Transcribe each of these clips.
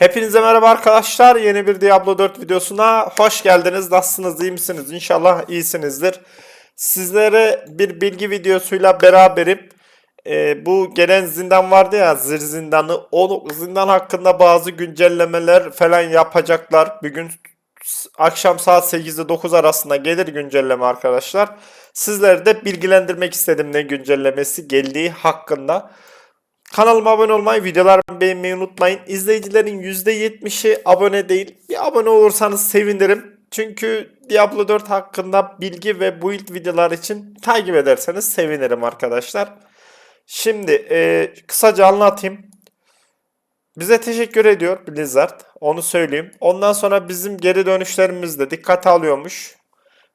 Hepinize merhaba arkadaşlar. Yeni bir Diablo 4 videosuna hoş geldiniz. Nasılsınız? iyi misiniz? İnşallah iyisinizdir. Sizlere bir bilgi videosuyla beraberim. Ee, bu gelen zindan vardı ya zır zindanı. O zindan hakkında bazı güncellemeler falan yapacaklar. Bugün s- akşam saat 8 ile 9 arasında gelir güncelleme arkadaşlar. Sizleri de bilgilendirmek istedim ne güncellemesi geldiği hakkında. Kanalıma abone olmayı, videolarımı beğenmeyi unutmayın. İzleyicilerin %70'i abone değil. Bir abone olursanız sevinirim. Çünkü Diablo 4 hakkında bilgi ve build videolar için takip ederseniz sevinirim arkadaşlar. Şimdi e, kısaca anlatayım. Bize teşekkür ediyor Blizzard. Onu söyleyeyim. Ondan sonra bizim geri dönüşlerimiz de dikkate alıyormuş.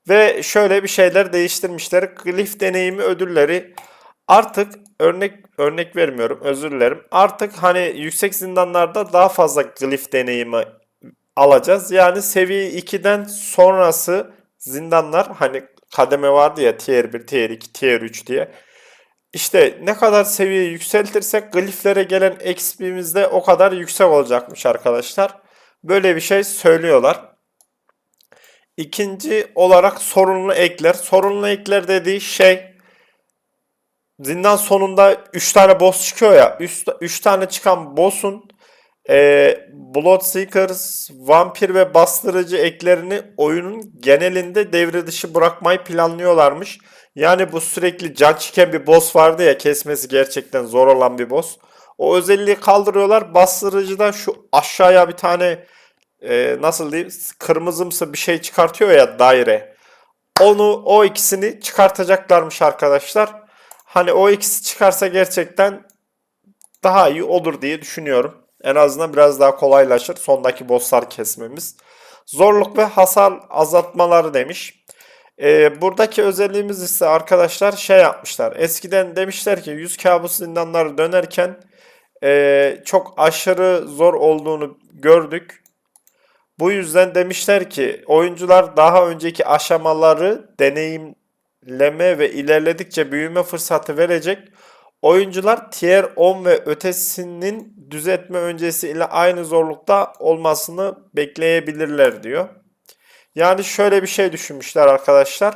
Ve şöyle bir şeyler değiştirmişler. Glyph deneyimi ödülleri artık örnek örnek vermiyorum özür dilerim. Artık hani yüksek zindanlarda daha fazla glyph deneyimi alacağız. Yani seviye 2'den sonrası zindanlar hani kademe vardı ya tier 1, tier 2, tier 3 diye. İşte ne kadar seviyeyi yükseltirsek gliflere gelen XP'miz de o kadar yüksek olacakmış arkadaşlar. Böyle bir şey söylüyorlar. İkinci olarak sorunlu ekler. Sorunlu ekler dediği şey zindan sonunda 3 tane boss çıkıyor ya. 3 tane çıkan boss'un e, Bloodseekers, Vampir ve Bastırıcı eklerini oyunun genelinde devre dışı bırakmayı planlıyorlarmış. Yani bu sürekli can çeken bir boss vardı ya kesmesi gerçekten zor olan bir boss. O özelliği kaldırıyorlar. Bastırıcıda şu aşağıya bir tane e, nasıl diyeyim kırmızımsı bir şey çıkartıyor ya daire. Onu o ikisini çıkartacaklarmış arkadaşlar. Hani o ikisi çıkarsa gerçekten daha iyi olur diye düşünüyorum. En azından biraz daha kolaylaşır sondaki bosslar kesmemiz. Zorluk ve hasar azaltmaları demiş. Ee, buradaki özelliğimiz ise arkadaşlar şey yapmışlar. Eskiden demişler ki 100 kabus zindanları dönerken ee, çok aşırı zor olduğunu gördük. Bu yüzden demişler ki oyuncular daha önceki aşamaları deneyimleme ve ilerledikçe büyüme fırsatı verecek. Oyuncular tier 10 ve ötesinin düzeltme öncesi ile aynı zorlukta olmasını bekleyebilirler diyor. Yani şöyle bir şey düşünmüşler arkadaşlar.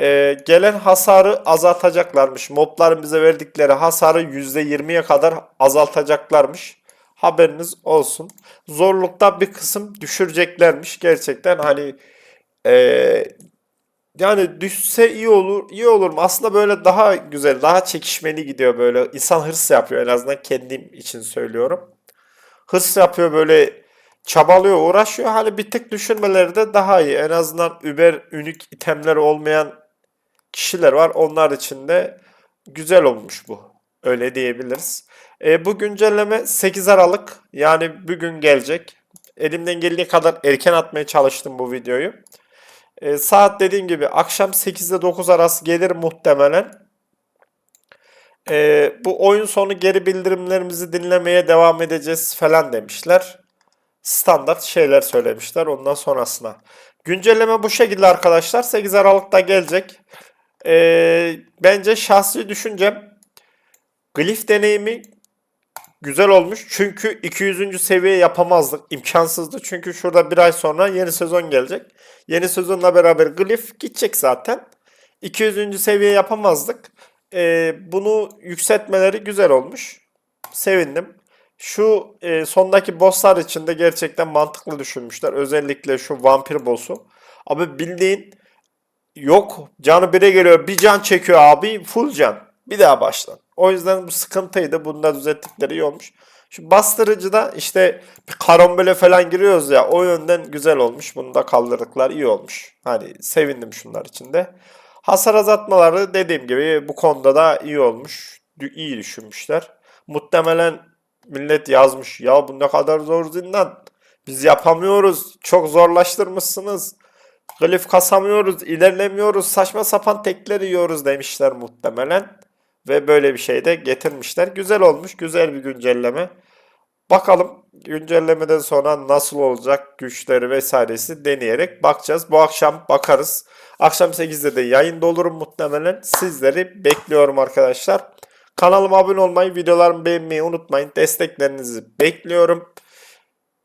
Ee, gelen hasarı azaltacaklarmış. Mobların bize verdikleri hasarı %20'ye kadar azaltacaklarmış. Haberiniz olsun. Zorlukta bir kısım düşüreceklermiş. Gerçekten hani ee, yani düşse iyi olur. iyi olur mu? Aslında böyle daha güzel, daha çekişmeli gidiyor böyle. İnsan hırs yapıyor en azından kendim için söylüyorum. Hırs yapıyor böyle çabalıyor, uğraşıyor. Hani bir tık düşürmeleri de daha iyi. En azından über ünik itemleri olmayan kişiler var. Onlar için de güzel olmuş bu. Öyle diyebiliriz. E, bu güncelleme 8 Aralık yani bugün gelecek. Elimden geldiği kadar erken atmaya çalıştım bu videoyu. E, saat dediğim gibi akşam 8 ile 9 arası gelir muhtemelen. E, bu oyun sonu geri bildirimlerimizi dinlemeye devam edeceğiz falan demişler. Standart şeyler söylemişler ondan sonrasına. Güncelleme bu şekilde arkadaşlar. 8 Aralık'ta gelecek. E, bence şahsi düşüncem Glyph deneyimi güzel olmuş. Çünkü 200. seviye yapamazdık. İmkansızdı. Çünkü şurada bir ay sonra yeni sezon gelecek. Yeni sezonla beraber Glyph gidecek zaten. 200. seviye yapamazdık. Ee, bunu yükseltmeleri güzel olmuş. Sevindim. Şu e, sondaki bosslar için de gerçekten mantıklı düşünmüşler. Özellikle şu vampir boss'u. Abi bildiğin yok canı bire geliyor bir can çekiyor abi full can. Bir daha baştan. O yüzden bu sıkıntıydı. Bunu da düzelttikleri iyi olmuş. Şu bastırıcıda işte bir karambole falan giriyoruz ya o yönden güzel olmuş. Bunu da kaldırdıklar iyi olmuş. Hani sevindim şunlar için de. Hasar azaltmaları dediğim gibi bu konuda da iyi olmuş. İyi düşünmüşler. Muhtemelen millet yazmış. Ya bu ne kadar zor zindan. Biz yapamıyoruz. Çok zorlaştırmışsınız. Glif kasamıyoruz, ilerlemiyoruz, saçma sapan tekler yiyoruz demişler muhtemelen. Ve böyle bir şey de getirmişler. Güzel olmuş, güzel bir güncelleme. Bakalım güncellemeden sonra nasıl olacak güçleri vesairesi deneyerek bakacağız. Bu akşam bakarız. Akşam 8'de de yayında olurum muhtemelen. Sizleri bekliyorum arkadaşlar. Kanalıma abone olmayı, videolarımı beğenmeyi unutmayın. Desteklerinizi bekliyorum.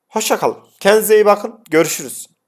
Hoşça kalın. Kendinize iyi bakın. Görüşürüz.